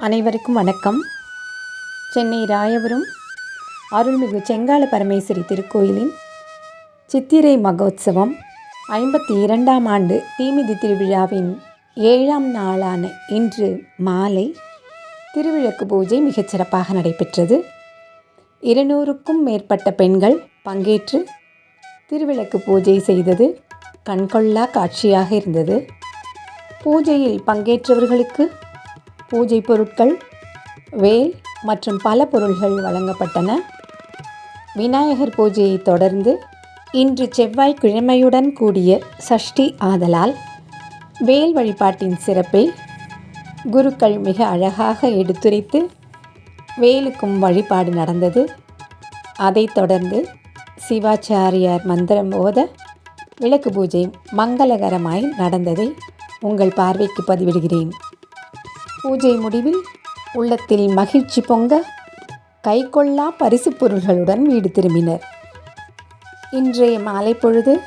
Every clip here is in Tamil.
அனைவருக்கும் வணக்கம். சென்னை ராயபுரம் அருள்மிகு செங்கால பரமேஸ்வரி திருக்கோயிலின் சித்திரை மகோத்சவம் ஐம்பத்தி இரண்டாம் ஆண்டு தீமிதி திருவிழாவின் ஏழாம் நாளான இன்று மாலை திருவிளக்கு பூஜை மிகச்சிறப்பாக நடைபெற்றது. இருநூறுக்கும் மேற்பட்ட பெண்கள் பங்கேற்று திருவிளக்கு பூஜை செய்தது கண்கொள்ளா காட்சியாக இருந்தது. பூஜையில் பங்கேற்றவர்களுக்கு பூஜை பொருட்கள் வேல் மற்றும் பல பொருள்கள் வழங்கப்பட்டன. விநாயகர் பூஜையை தொடர்ந்து இன்று செவ்வாய்க்கிழமையுடன் கூடிய சஷ்டி ஆதலால் வேல் வழிபாட்டின் சிறப்பை குருக்கள் மிக அழகாக எடுத்துரைத்து வேலுக்கும் வழிபாடு நடந்தது. அதைத் தொடர்ந்து சிவாச்சாரியார் மந்திரம் ஓத விளக்கு பூஜை மங்களகரமாய் நடந்ததை உங்கள் பார்வைக்கு பதிவிடுகிறேன். பூஜை முடிவில் உள்ளத்தில் மகிழ்ச்சி பொங்க கைகொள்ளா பரிசு பொருள்களுடன் வீடு திரும்பினர். இன்றைய மாலை பொழுது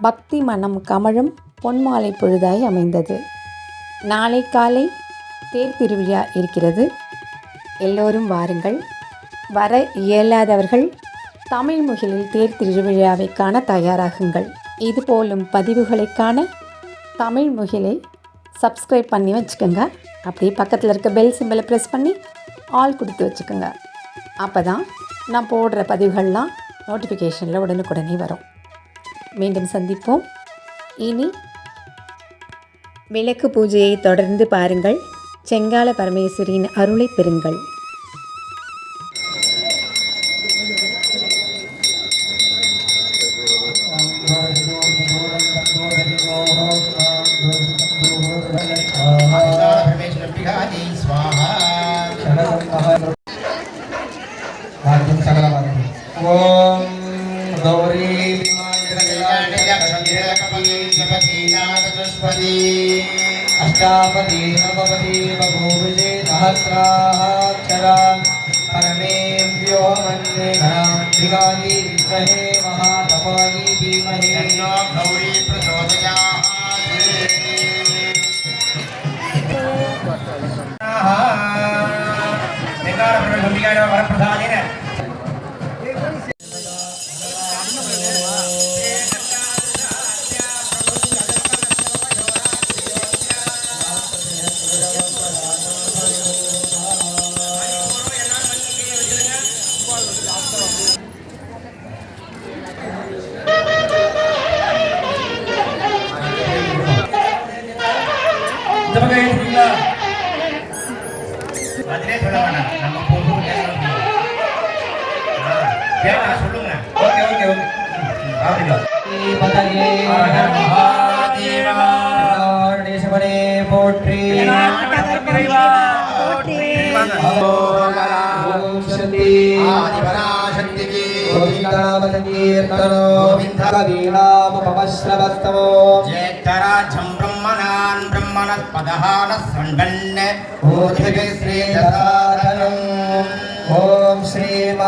பக்தி மனம் கமழும் பொன்மாலை பொழுதாய் அமைந்தது. நாளை காலை தேர் திருவிழா இருக்கிறது. எல்லோரும் வாருங்கள். வர இயலாதவர்கள் தமிழ் முகிலில் தேர் திருவிழாவை காண தயாராகுங்கள். இதுபோலும் பதிவுகளை காண தமிழ் முகிலை சப்ஸ்கிரைப் பண்ணி வச்சுக்கோங்க. அப்படியே பக்கத்தில் இருக்க பெல் சிம்பிளை ப்ரெஸ் பண்ணி ஆல் கொடுத்து வச்சுக்கோங்க. அப்போ தான் நான் போடுற பதிவுகள்லாம் நோட்டிஃபிகேஷனில் உடனுக்குடனே வரும். மீண்டும் சந்திப்போம். இனி விளக்கு பூஜையை தொடர்ந்து பாருங்கள். செங்கால பரமேஸ்வரியின் அருளை பெறுங்கள். नवपदीनवपदीव भूविजे सहस्राक्षरा परमेभ्यो मन्ये घणाम्बिकायै विद्महे महातपायै धीमहि तन्नो गौरी प्रचोदयात् वरप्रसादेन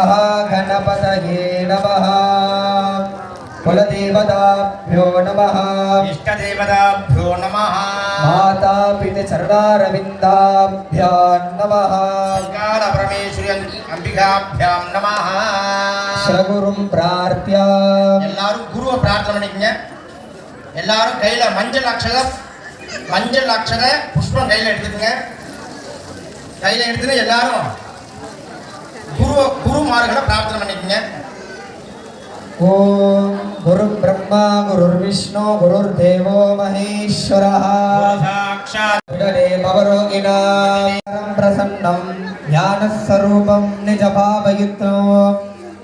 नमः गणपतये नमः। कुलदेवताभ्यो नमः। इष्टदेवताभ्यो नमः। माता पितृचरणारविन्दाभ्यां नमः। அம்பிகாபியாம் நமஹ சகுரும் பிரார்த்தியா எல்லாரும் குருவை பிரார்த்தனை பண்ணிக்கங்க. எல்லாரும் கையில மஞ்சள் அக்ஷர மஞ்சள் அக்ஷர புஷ்பம் கையில எடுத்துக்கங்க. கையில எடுத்துட்டு எல்லாரும் குரு குருமார்களை பிரார்த்தனை பண்ணிக்கங்க. ஓம் குரு பிரம்மா குரு விஷ்ணு குரு தேவோ மகேஸ்வரः. சாட்சாத் பவரோகிணாம் பிரசன்னம் ஞானஸ்வரூபம் நிஜபாவயுக்தோ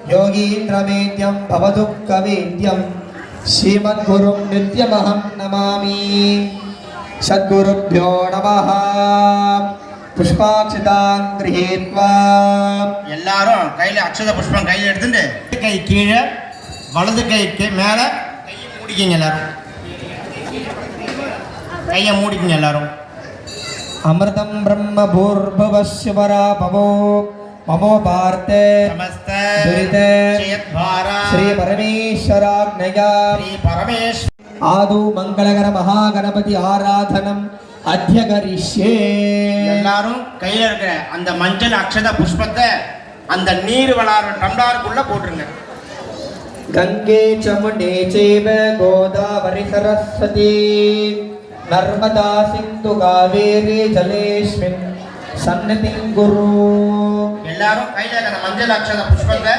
யோகீந்திரமேத்யம் பவதுக்கவேத்யம். ஸ்ரீமத்குரும் நித்யமகம் நமாமி. சத்குருப்போ நமஹா. புஷ்பாட்சிதாங் கிரகீத்வா எல்லாரும் கையில அக்ஷத புஷ்பம் கையில எடுத்துட்டு கை கீழே வலது கைக்கு மேல கையை மூடிக்கிங்க எல்லாரும். கையை மூடிக்கிங்க எல்லாரும். அமிர்தம் பிரம்ம பராபவோ மமோ பார்த்தே நமஸ்த ஸ்ரீ பரமேஸ்வராக்னயா ஸ்ரீ பரமேஸ்வர ஆது மங்களகர மகாகணபதி ஆராதனம். அத்தியகரிஷே எல்லாரும் கையில இருக்கிற அந்த மஞ்சள் அக்ஷத புஷ்பத்தை அந்த நீர் வளர டம்ளாருக்குள்ள போட்டுருங்க. கங்கே சமுனே சேவ கோதாவரி சரஸ்வதி நர்மதா சிந்து காவேரி ஜலேஸ்மின் சன்னதின் குரு. எல்லாரும் கையில இருக்கிற மஞ்சள் அக்ஷத புஷ்பத்தை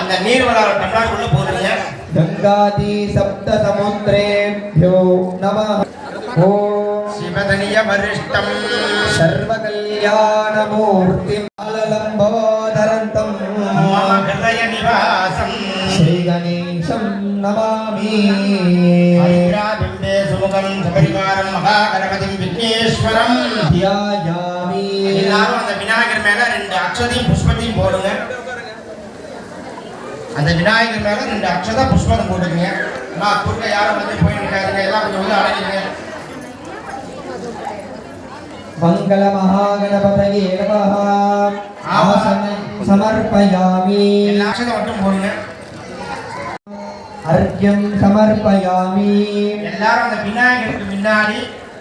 அந்த நீர் வளர டம்ளாருக்குள்ள போட்டுருங்க கங்காதி சப்த சமுத்திரேபியோ நம. ஓம் வரிஷ்டம் सर्वकल्याणमूर्तिम् अललम्बोदरन्तम् மம ஹிருதய நிவாசம் श्रीगणेशं नमामि பிம்பே சுமுகம் சபரிவாரம் மகாகணபதிம் விக்னேஸ்வரம் ध्यायामि எல்லாரும் அந்த விநாயகர் மேல ரெண்டு அக்ஷதையும் புஷ்பத்தையும் போடுங்க அந்த விநாயகர் மேல ரெண்டு அக்ஷத புஷ்பம் போடுங்க நான் குறுக்க யாரும் வந்து போயிட்டு இருக்காதுங்க எல்லாம் கொஞ்சம் உள்ள அடங்கிங்க மங்களமகாகணபதயே நமஹ. சமர்ப்பயாமி. அர்க்கியம் சமர்ப்பயாமி. எல்லாரும் அந்த விநாயகருக்கு முன்னாடி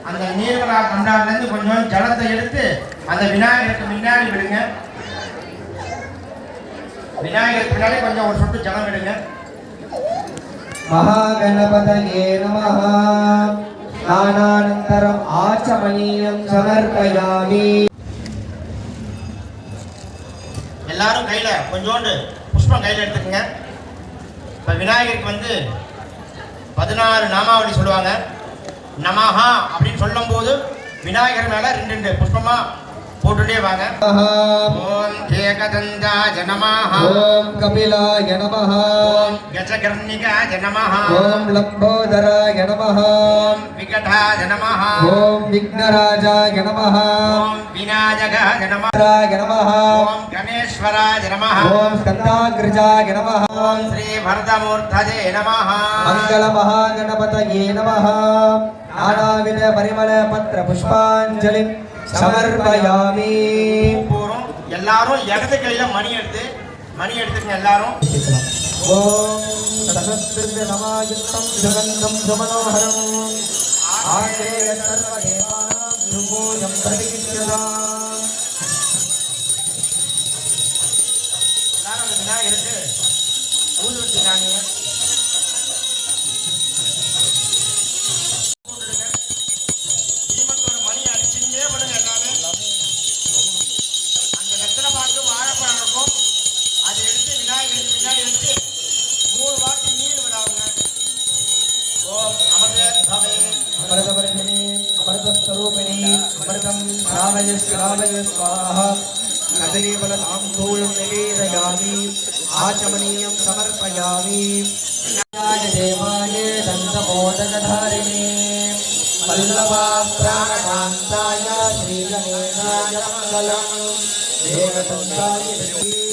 அந்த நீர்வலா கண்டாட்டிலேருந்து கொஞ்சம் ஜலத்தை எடுத்து அந்த விநாயகருக்கு முன்னாடி விடுங்க. விநாயகருக்கு முன்னாடி கொஞ்சம் ஒரு சொட்டு ஜலம் விடுங்க மகாகணபதயே நமஹ. स्नानानन्तरम् आचमनीयं समर्पयामि எல்லாரும் கையில கொஞ்சோண்டு புஷ்பம் கையில எடுத்துக்கங்க இப்ப விநாயகருக்கு வந்து பதினாறு நாமாவளி சொல்லுவாங்க நமஹா அப்படின்னு சொல்லும்போது விநாயகர் மேல ரெண்டு ரெண்டு புஷ்பமா போட்டுட்டே ஓம் ஏகதந்தாய நமஹ ஓம் கபிலாய நமஹ ஓம் கஜகர்ணிகாய நமஹ ஓம் லம்போதராய நமஹ ஓம் விகடாய நமஹ ஓம் விக்னராஜாய நமஹ ஓம் விநாயகாய நமஹ நமஹ ஓம் கணேஸ்வராய நமஹ ஓம் ஸ்கந்தாகிருஜாய நமஹ ஓம் ஸ்ரீ பரதமூர்த்தஜே நமஹ மங்கள மகாகணபதயே நமஹ நானாவித பரிமள பத்திர புஷ்பாஞ்சலி சமர்ப்பயாமி. போறோம். எல்லாரும் இடது கையில மணி எடுத்து மணி எடுத்துங்க எல்லாரும். ஓம் சகஸ்திருந்த சமாயுத்தம் சுகந்தம் சுமனோஹரம் ஆகிரேய சர்வதேவானாம் சுபோயம் பிரதிகிச்சதாம் எல்லாரும் விநாயகருக்கு ஊதுவச்சுக்காங்க अमृतस्वरूपिणी अमृतं श्रावय श्रावय स्वाहा कदलीफलताम्बूलं निवेदयामि आचमनीयं समर्पयामि देवाय देवाय दन्तमोदकधारिणे वल्लभाप्राणकान्ताय श्रीगणेशाय मङ्गलम् देवदन्ताय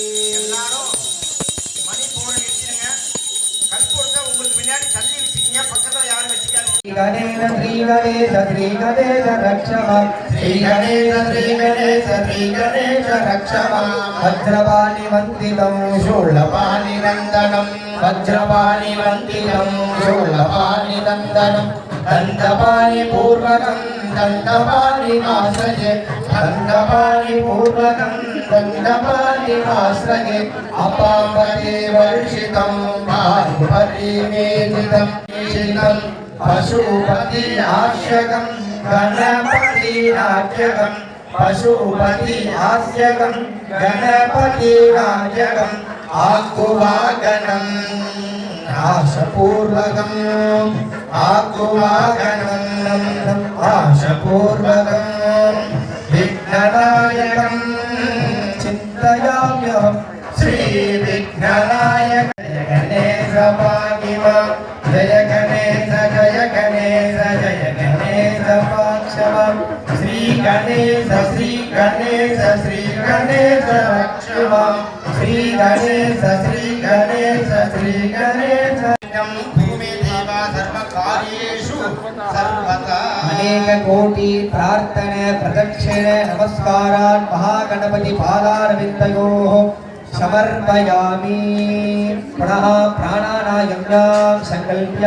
श्रीगणेश श्रीगणेश श्रीगणेश रक्षम श्रीगणेश श्रीगणेश श्रीगणेश रक्षम वज्रपाणि वन्दितं शूलपाणि नन्दनं वज्रपाणि वन्दितं शूलपाणि नन्दनं दन्तपाणि पूर्वकं दन्तपाणि मासजे दन्तपाणि पूर्वकं दन्तपाणि मासजे अपापदे वर्षितं बाहुपरिमेदितं शिलं పశుపతి హాస్యకం గణపతి నాట్యకం పశుపతి హాస్యకం గణపతి నాట్యకం ఆకువాగనం ఆశపూర్వకం. ఆకువాగనం ఆశపూర్వకం. విఘ్ననాయకం చింతయామ్యహం శ్రీ విఘ్ననాయక గణేశ गणेश श्री गणेश श्री गणेश रक्षम श्री गणेश श्री गणेश श्री गणेश। भूमि देवा सर्वकार्येषु सर्वदा। अनेक कोटि प्रार्थने प्रदक्षिणे नमस्कारान् महागणपति पादारविन्दयोः समर्पयामि। पुनः प्राणानायम्यां सङ्कल्प्य।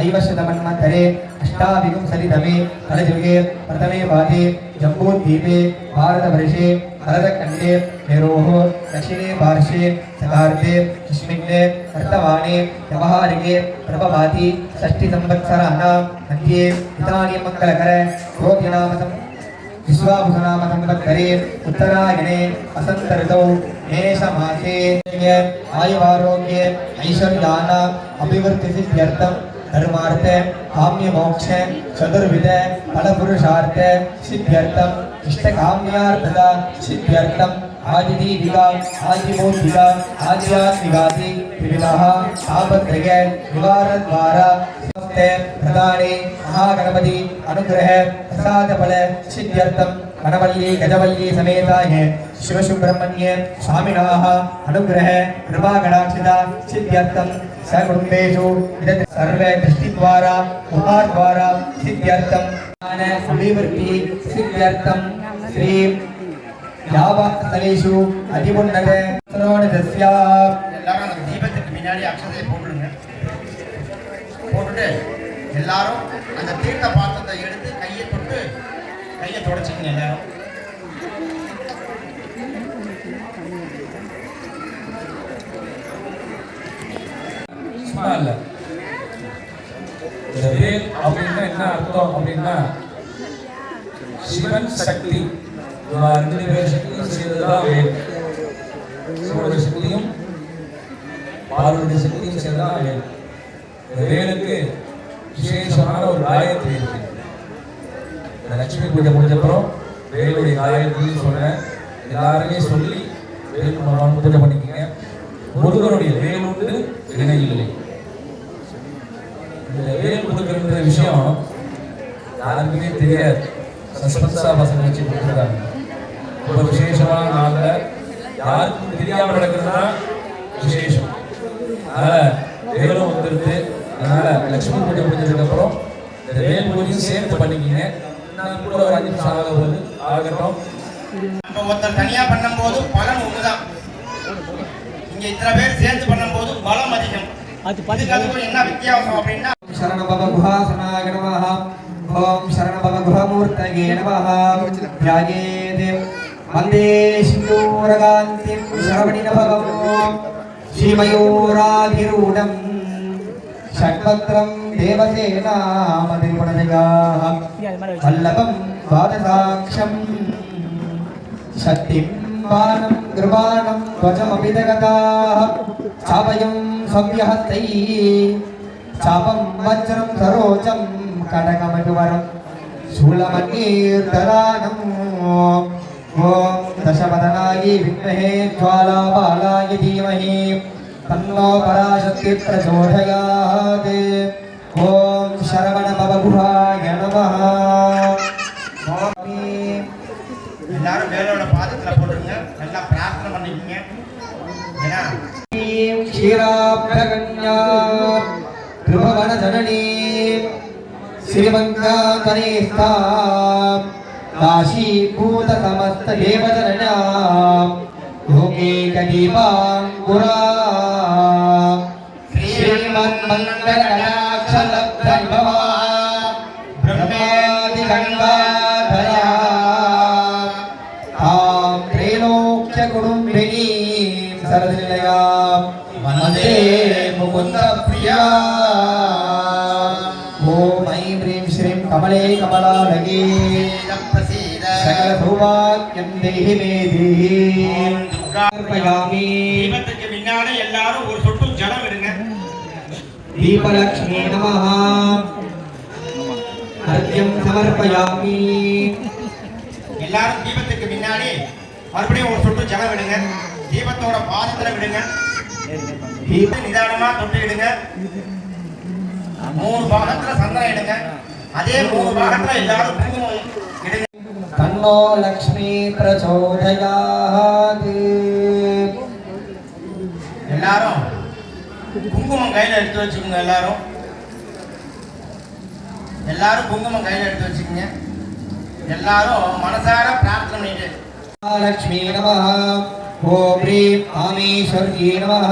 ऐवशतमन्म अष्टाविंशतितमे कलयुगे, प्रथमे पादे, जम्बूद्वीपे, भारतवर्षे, भरतखण्डे मेरोः दक्षिणे पार्श्वे सकार्ते कस्मिन्ने वर्तमाने, व्यवहारिके प्रभवाति षष्टिसंवत्सराणां मध्ये इदानीं मङ्गलकर क्रोधिनामसं विश्वाभुसनामसंवत्सरे उत्तरायणे, वसन्तऋतौ, मेषमासे आयुवारोग्ये ऐश्वर्याणाम् अभिवृद्धिसिद्ध्यर्थं धर्मार्थ काम्य मोक्ष चतुर्विध फलपुरुषार्थ सिद्ध्यर्थम इष्ट काम्यार्थदा सिद्ध्यर्थम आदिदीविका आदिमौद्धिका आध्यात्मिकादि विविधः तापत्रय निवारणद्वारा नमस्ते प्रदाने महागणपति अनुग्रह प्रसाद फल सिद्ध्यर्थम वनवल्ली गजवल्ली समेताय शिवसुब्रह्मण्य स्वामिनाः अनुग्रह कृपाकटाक्षिता सिद्ध्यर्थम सकुटुम्बेषु विदत् सर्वे दृष्टिद्वारा उपाद्वारा सिद्ध्यर्थम ज्ञान अभिवृद्धि सिद्ध्यर्थम श्री யாவஸ்தலேஷு அதிமுன்னத சரோணதஸ்யா எல்லாரும் அந்த தீபத்துக்கு முன்னாடி அக்ஷதையை போட்டுருங்க போட்டுட்டு எல்லாரும் அந்த தீர்த்த பாத்திரத்தை எடுத்து கையை தொட்டு கையை தொடச்சிக்கங்க எல்லாரும். சும்மா இந்த வேல் அப்படின்னா என்ன அர்த்தம் அப்படின்னா சிவன் சக்தி. இவ ரெண்டு பேர் சக்தியும் சேர்ந்ததுதான் வேல். சிவனுடைய சக்தியும் பார்வனுடைய சக்தியும் சேர்ந்ததான் வேல். இந்த வேலுக்கு விசேஷமான ஒரு காயத்ரி இருக்கு. இந்த லட்சுமி பூஜை முடிஞ்சப்புறம் வேலுடைய காயத்ரின்னு சொன்னேன். எல்லாருமே சொல்லி வேலு பகவான் பூஜை பண்ணிக்கங்க. முருகனுடைய வேலுண்டு இணை இல்லை. இந்த வேல் கொடுக்குற விஷயம் யாருக்குமே தெரியாது. சஸ்பென்ஸா பசங்க வச்சு கொடுத்துருக்காங்க. ரொம்ப விசேஷமான நாளில் யாருக்கும் தெரியாம நடக்கிறது விசேஷம். அதனால வேலும் வந்துருது. அதனால லட்சுமி பூஜை முடிஞ்சதுக்கு அப்புறம் இந்த வேல் பூஜையும் சேர்த்து பண்ணிக்கிங்க. நான் கூட ஒரு அஞ்சு நிமிஷம் ஆக போகுது ஆகட்டும். இப்போ ஒருத்தர் தனியாக பண்ணும்போது பலன் ஒன்று தான் இங்கே இத்தனை பேர் சேர்ந்து பண்ணும்போது பலம் அதிகம். దేవసేనామధిపడదిగాః వల్లభం ద్వాదసాక్షం శక్తిం బాణం గృబాణం ధ్వజమభిదగతాః చాపయం సవ్యహస్తై. చాపం వజ్రం సరోజం కనకమటువరం శూలమన్నీర్ధరాణం ఓం దశవదనాయ విద్మహే జ్వాలాబాలాయ ధీమహి. తన్నో పరాశక్తి ప్రచోదయాత్ प्रचोदयात् ॐ शरवणभवगुहाय नमः स्वामी எல்லாரும் வேலோட பாதத்துல போட்டுருங்க நல்லா பிரார்த்தனை பண்ணிக்கங்க ஏன்னா ीं क्षीराभ्यगण्या त्रिभुवनजननी श्रीमङ्गातनेस्था काशीभूतसमस्तदेवजनन्या लोकेकदीपाङ्कुरा श्रीमन्मङ्गलकटाक्षलब्धविभवा தீபத்துக்கு பின்னால எல்லாரும் ஒரு சொட்டு ஜலம் விடுங்க எல்லாரும் தீபத்துக்கு பின்னாடி மறுபடியும் ஒரு சொட்டு ஜலம் விடுங்க தீபத்தோட பாதத்துல விடுங்க. தீப நிதானமா தொட்டு மூணு பாகத்துல சந்தனம் எடுங்க. அதே மூணு பாகத்துல எல்லாரும் तन्नो लक्ष्मी प्रचोदयात् எல்லாரும் குங்குமம் கையில் எடுத்து வச்சுக்கோங்க எல்லாரும் எல்லாரும் குங்குமம் கையில் எடுத்து வச்சுக்கோங்க எல்லாரும் மனசார பிரார்த்தனை பண்ணிட்டு लक्ष्मी नमः ॐ ह्रीं आमीश्वर्यै नमः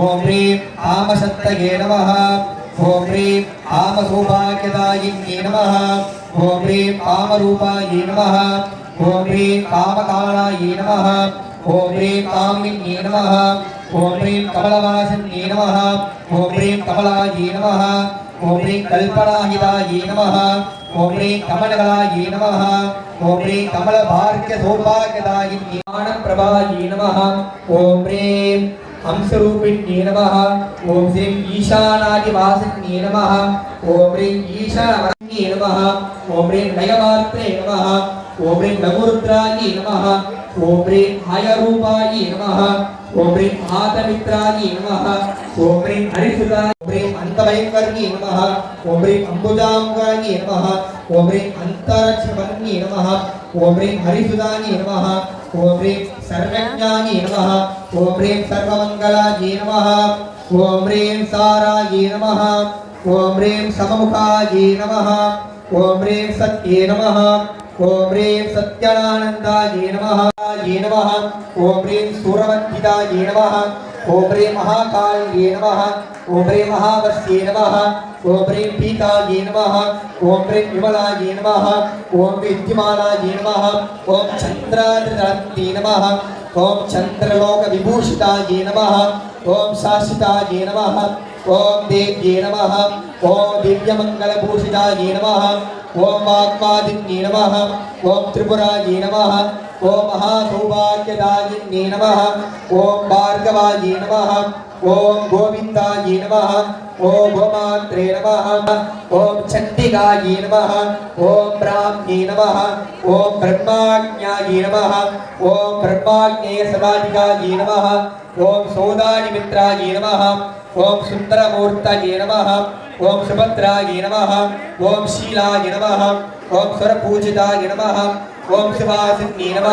ॐ ह्रीं आमसत्तये नमः ఓం హ్రీం ఆమసూపాఖ్యదాయిన్యే నమ ఓం హ్రీం ఆమరూపాయే నమ ఓం హ్రీం కామకాలాయే నమ ఓం హ్రీం కామిన్యే నమ ఓం హ్రీం కమలవాసిన్యే నమ ఓం హ్రీం కమలాయే నమ ఓం హ్రీం కల్పనాహితాయే నమ ఓం హ్రీం కమలకలాయే నమ ఓం హ్రీం కమలభార్గ్యసౌభాగ్యదాయిన్యే ప్రభాయే నమ ఓం హ్రీం హంసరూపిణ్యే నమ ఓం శ్రీ ఈశానాదివాసిన్యే నమ ఓం హ్రీం ఈశాన్యే నమ ఓం హ్రీం నయమాత్రే నమ ఓం హ్రీం లఘురుద్రాయి నమ ఓం హ్రీం హయరూపాయి నమ ఓం హ్రీం ఆతమిత్రాయి నమ ఓం హ్రీం హరిసుతాయి ఓం హ్రీం అంతభయంకర్ణి నమ ఓం హ్రీం అంబుజాంగర్ణి నమ ఓం హ్రీం అంతరక్షవర్ణి నమ ఓం హ్రీం హరిసుదాని నమ ఓం హ్రీం సర్వజ్ఞాయే నమః. ఓం హ్రీం సర్వమంగళాయే నమః. ఓం హ్రీం సారాయే నమః. ఓం హ్రీం సమముఖాయే నమః. ఓం హ్రీం సత్యే నమః. ఓం హ్రీం సత్యనానందాయే నమః. నమః ఓం హ్రీం సూరవందితాయే నమః. ఓం హ్రీం మహాకాళియే నమ ఓం హ్రీం మహావస్యే నమ ఓం హ్రీం పీతాయే నమ ఓం హ్రీం విమలాయే నమ ఓం విద్యమాలాయే నమ ఓం చంద్రాదిరత్తే నమ ఓం చంద్రలోక విభూషితాయే నమ ఓం శాశ్వతాయే నమ. ఓం దేవ్యే నమ ఓం దివ్యమంగళభూషితాయే నమ ఓం వాక్వాదిన్యే నమ ఓం త్రిపురాయే నమ ఓం మహాసౌభాగ్యదాయిన్యే నమ ఓం భార్గవాయే నమ ఓం గోవిందాయే నమ ఓం గోమాత్రే నమ ఓం చండిగాయే నమ ఓం బ్రాహ్మ్యే నమ ఓం బ్రహ్మాజ్ఞాయే నమ ఓం బ్రహ్మాజ్ఞేయ సదాధికాయే నమ ఓం సోదానిమిత్రాయే నమ ఓం సుందరమూర్తయే నమ ఓం సుభద్రాయ నమ ఓం శీలాయ నమ ఓం సురపూజితాయ నమ ఓం శివాసిన్యే నమ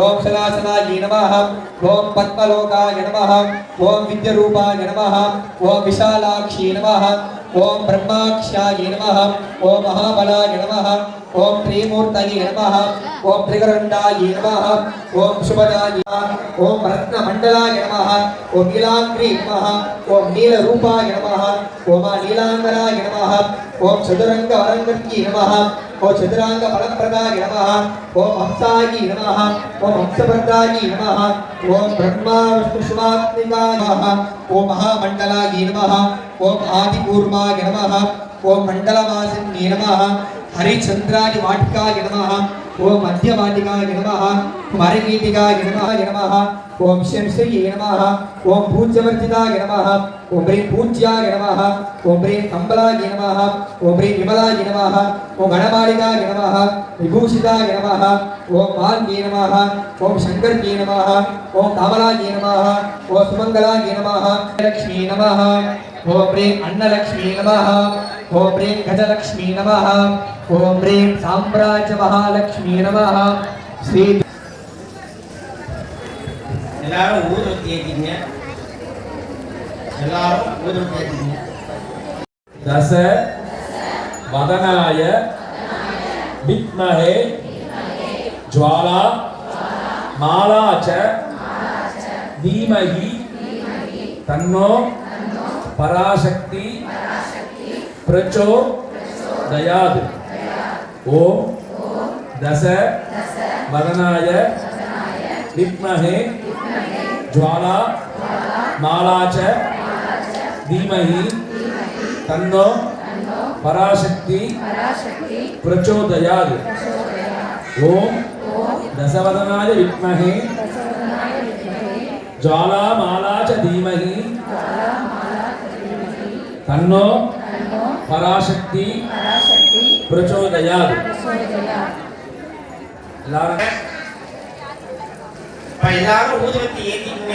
ఓం శిలాసనాయ నమ ఓం పద్మలోకాయ నమ ఓం విద్యరూపాయ నమ ఓం విశాలాక్షి నమ ఓం బ్రహ్మాక్షాయ నమ ఓం మహాబలాయ నమ ओम त्रिमूर्तये नमः ओम त्रिगरुण्डाय नमः ओम शुभदाय ओम रत्नमण्डलाय नमः ओम नीलाग्रि नमः ओम नीलरूपाय नमः ओम नीलाङ्गराय नमः ओम चतुरङ्गवरङ्गर्यै नमः ओम चतुराङ्गफलप्रदाय नमः ओम हंसाय नमः ओम हंसप्रदाय नमः ओम ब्रह्मा विष्णुशुभात्मिकाय नमः ओम महामण्डलाय नमः ओम आदिकूर्माय नमः ओम मण्डलवासिन्ये नमः ஹரிச்சந்திராய வாட்டிகாய நமஹ ஓம் மத்தியவாட்டிகாய நமஹ மரகீட்டிகாய நமஹ நமஹ ஓம் ஸ்ரீம் ஸ்ரீ நமஹ ஓம் பூஜ்யவர்ஜிதாய நமஹ ஓம் ஹ்ரீம் பூஜ்யாய நமஹ ஓம் ஹ்ரீம் கம்பலாய நமஹ ஓம் ஹ்ரீம் விமலாய நமஹ ஓம் கணமாலிகாய நமஹ விபூஷிதாய நமஹ ஓம் மால்கிய நமஹ ஓம் சங்கர்கிய நமஹ ஓம் கமலாய நமஹ ஓம் சுமங்கலாய நமஹ லக்ஷ்மி நமஹ ஓம் அன்னலக்ஷ்மி நமஹ ॐ ह्रीं गजलक्ष्मी नमः ॐ ह्रीं साम्राज्यमहालक्ष्मी नमः श्री எல்லாரும் ஊதுவத்தி ஏற்றிங்க எல்லாரும் ஊதுவத்தி ஏற்றிங்க दश वदनाय विद्महे ज्वाला माला च धीमहि तन्नो पराशक्ति प्रचोदयात् ॐ दश वदनाय विद्महे ज्वाला माला च धीमहि तन्नो पराशक्ति प्रचोदयात् ॐ दशवदनाय विद्महे ज्वालामाला च धीमहि तन्नो பராசக்தி பிரச்சோதயாத். எல்லாரும்? எல்லாரும் ஊதுவத்தி ஏத்திக்கங்க.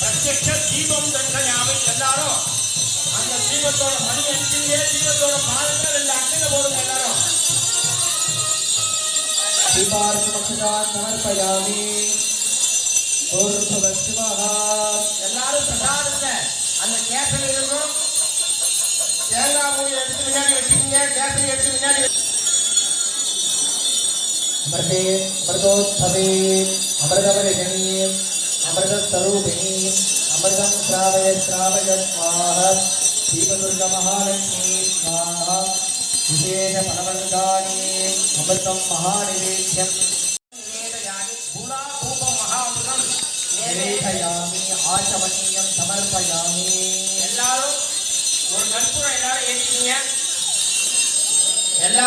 பிரத்யட்ச தீபம் தண்டயாமி எல்லாரும். அந்த தீபத்தோட மணி அடிச்சுங்க தீபத்தோட மாதங்கள் ரெண்டு போடுங்க எல்லாரும். சமர்ப்பயாமி எல்லாரும் பிரசாதத்தை அந்த கேசரி இருக்கும் தேங்காய் மூடி எடுத்து முன்னாடி வச்சுக்கோங்க கேசரி எடுத்து முன்னாடி அமிர்தே அமிர்தோத்பவே மகாலட்சுமி அமிர்தம் மகாநிவேத்தியம்.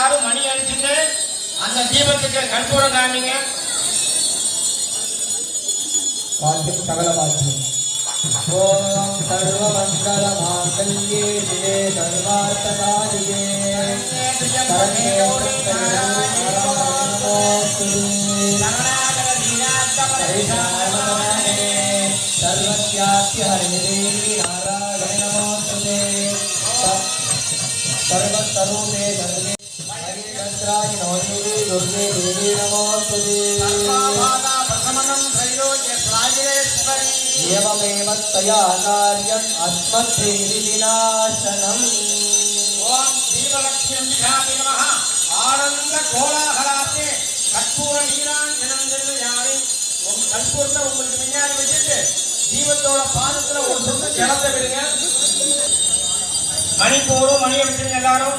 எல்லாரும் மணி அடிச்சுட்டு அந்த தீபத்துக்கு கற்பூரம் காமிங்க. வாட்டி சகல வாட்டி ஓம் नमोऽस्तुते एवमेव तया कार्यम् अस्मद्भिः विनाशनम् ஓம் தீபலட்சுமி விதாபி நமः ஆனந்த கோலாகலாத்தே கற்பூர நீராஞ்சனம் யாரை உங்க கற்பூரத்தை உங்களுக்கு முன்னாடி வச்சுட்டு தீபத்தோட பாதத்துல ஒரு சொட்டு ஜலத்தை விடுங்க மணி போடும் மணி அடிச்சுங்க எல்லாரும்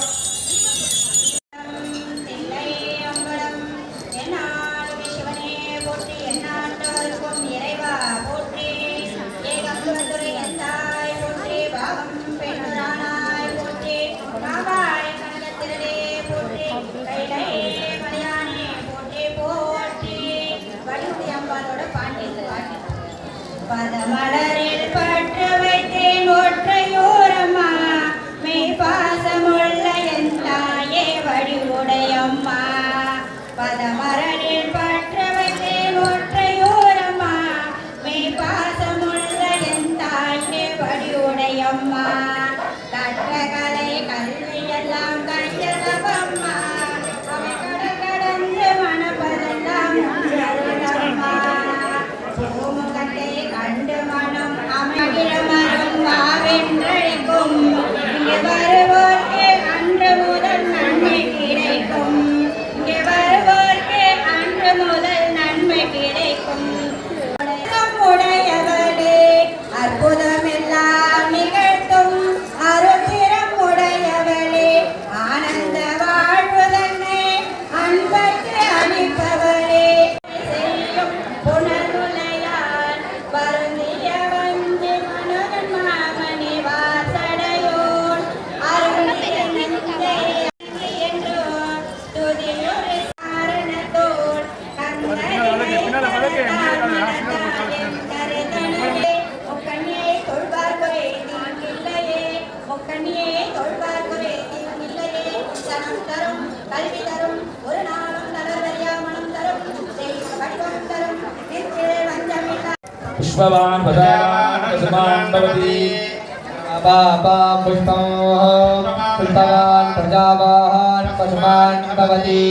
प्रवाहान् पद्मान् भवति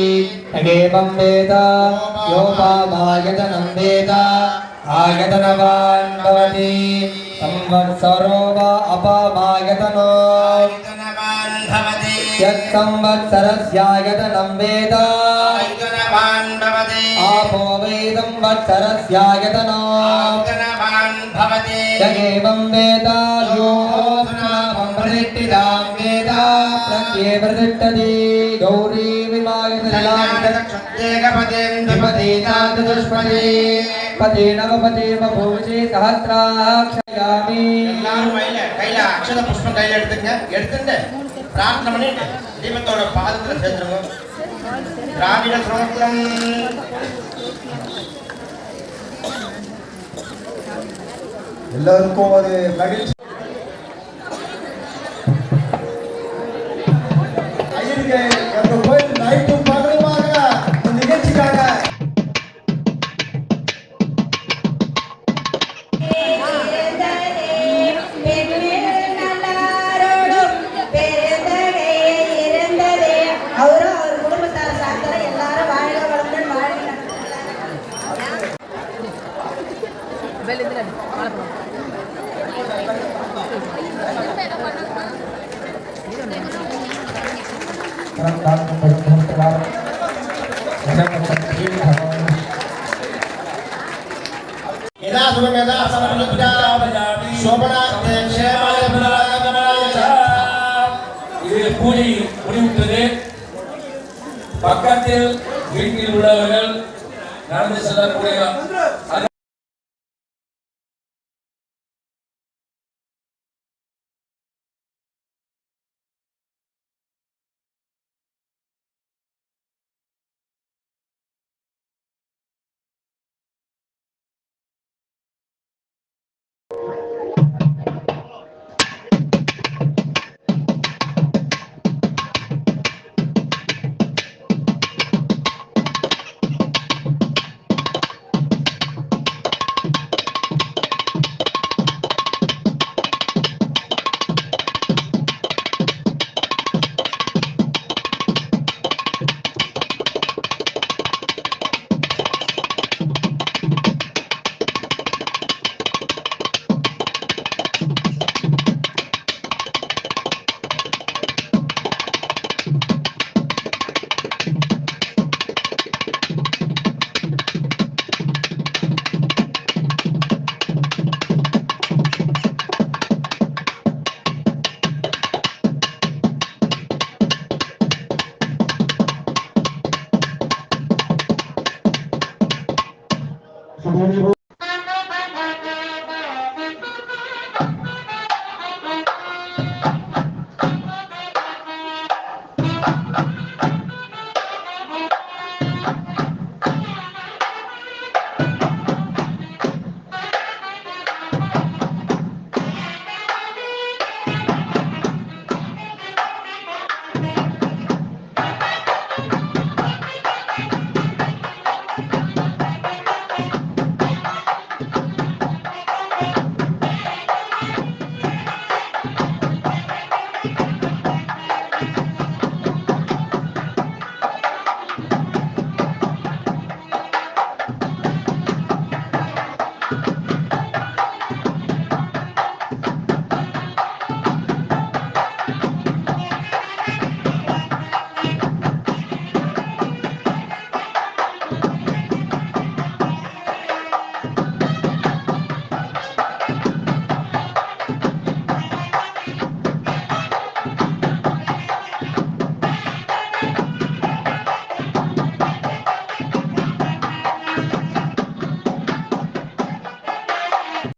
तदेवं वेद योपामायतनं वेद आयतनवान् भवति संवत्सरो वा अपमायतनो यत्संवत्सरस्यायतनं वेद आपो वै संवत्सरस्यायतनो य एवं वेदायोस्नामं प्रतिष्ठिता वेद प्रत्ये प्रतिष्ठति गौरी विमायतलामिपतीतादुष्पदे पते नवपते बभूवसे सहस्राक्षयामि எல்லாரும் கையில கையில அக்ஷத புஷ்பம் கையில எடுத்துங்க எடுத்துட்டு பிரார்த்தனை பண்ணிட்டு தீபத்தோட பாதத்துல சேர்த்துருங்க திராவிட சோத்திரம் எல்லாருக்கும் ஒரு மகிழ்ச்சி பக்கத்தில் வீட்டில் உள்ளவர்கள் நடந்து செல்லக்கூடிய